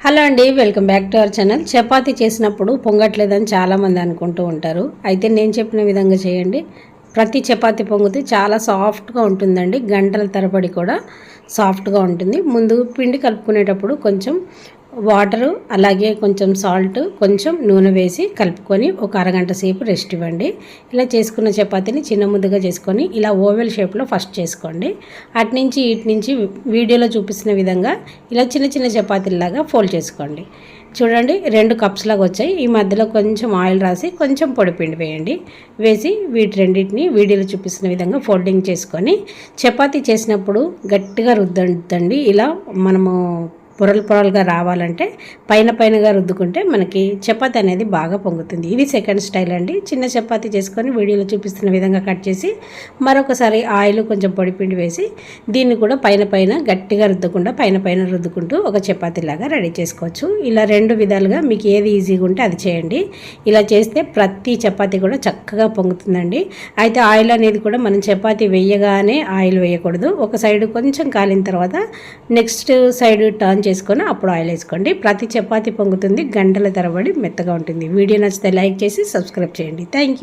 Hello అండి welcome back to our channel. Chapati చేసినప్పుడు పొంగట్లేదని చాలామంది అనుకుంటూ ఉంటారు. అయితే నేను చెప్పిన విధంగా చేయండి. ప్రతి చపాతీ పొంగితే చాలా సాఫ్ట్గా ఉంటుందండి. గంటల తరబడి కూడా సాఫ్ట్గా ఉంటుంది. ముందు పిండి కలుపుకునేటప్పుడు కొంచెం వాటరు అలాగే కొంచెం సాల్ట్ కొంచెం నూనె వేసి కలుపుకొని ఒక అరగంట సేపు రెస్ట్ ఇవ్వండి. ఇలా చేసుకున్న చపాతీని చిన్న ముద్దగా చేసుకొని ఇలా ఓవెల్ షేప్లో ఫస్ట్ చేసుకోండి. అటు నుంచి ఇటు నుంచి వీడియోలో చూపిస్తున్న విధంగా ఇలా చిన్న చిన్న చపాతీలాగా ఫోల్డ్ చేసుకోండి. చూడండి రెండు కప్స్ లాగా వచ్చాయి. ఈ మధ్యలో కొంచెం ఆయిల్ రాసి కొంచెం పొడి పిండి వేయండి. వేసి వీటి రెండింటిని వీడియోలో చూపిస్తున్న విధంగా ఫోల్డింగ్ చేసుకొని చపాతీ చేసినప్పుడు గట్టిగా రుద్దండి ఇలా మనము పొరలు పొరలుగా రావాలంటే పైన పైనగా రుద్దుకుంటే మనకి చపాతి అనేది బాగా పొంగుతుంది. ఇది సెకండ్ స్టైల్ అండి. చిన్న చపాతి చేసుకొని వీడియోలో చూపిస్తున్న విధంగా కట్ చేసి మరొకసారి ఆయిల్ కొంచెం పొడిపిండి వేసి దీన్ని కూడా పైన పైన గట్టిగా రుద్దకుండా పైన పైన రుద్దుకుంటూ ఒక చపాతీలాగా రెడీ చేసుకోవచ్చు. ఇలా రెండు విధాలుగా మీకు ఏది ఈజీగా ఉంటే అది చేయండి. ఇలా చేస్తే ప్రతి చపాతి కూడా చక్కగా పొంగుతుందండి. అయితే ఆయిల్ అనేది కూడా మనం చపాతి వేయగానే ఆయిల్ వేయకూడదు. ఒక సైడ్ కొంచెం కాలిన తర్వాత నెక్స్ట్ సైడ్ టర్న్ చేసుకొని అప్పుడు ఆయిల్ వేసుకోండి. ప్రతి చపాతీ పొంగుతుంది గంటల తరబడి మెత్తగా ఉంటుంది. వీడియో నచ్చితే లైక్ చేసి సబ్స్క్రైబ్ చేయండి. Thank you.